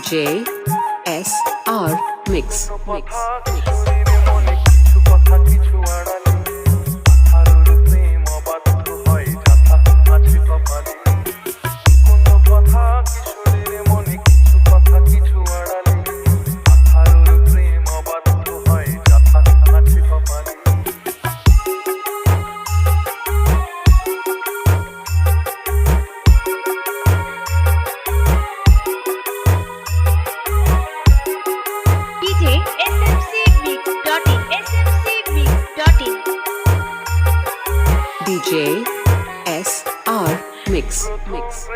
DJ S R Mix Mix. Mix DJ S R Mix. Mix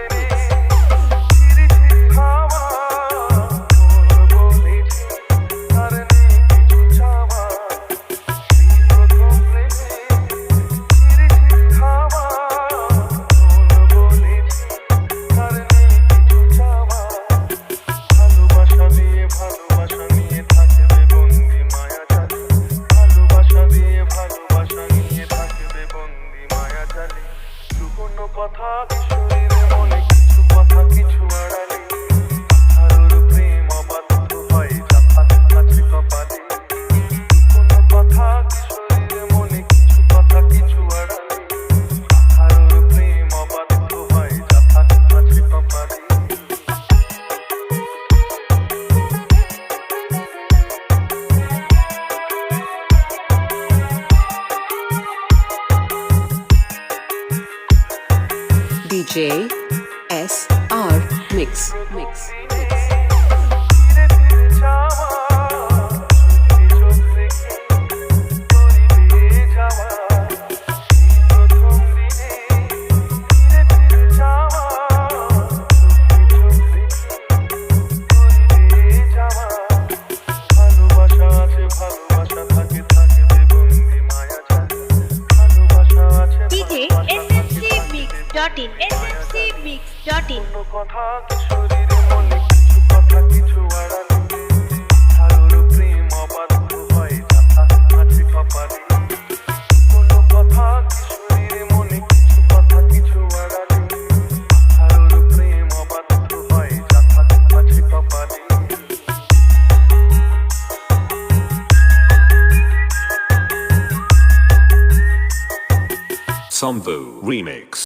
talk. DJ SR Mix. smcmix.in smcmix.in কোনো কথা কিশোরীর মনে কিছু কথা কিছু আড়ালে আলোর প্রেম অবাধ্য হয় যাথা আছে কপালে কোনো কথা কিশোরীর মনে কিছু কথা কিছু আড়ালে আলোর প্রেম অবাধ্য হয় যাথা আছে কপালে Sambu Remix.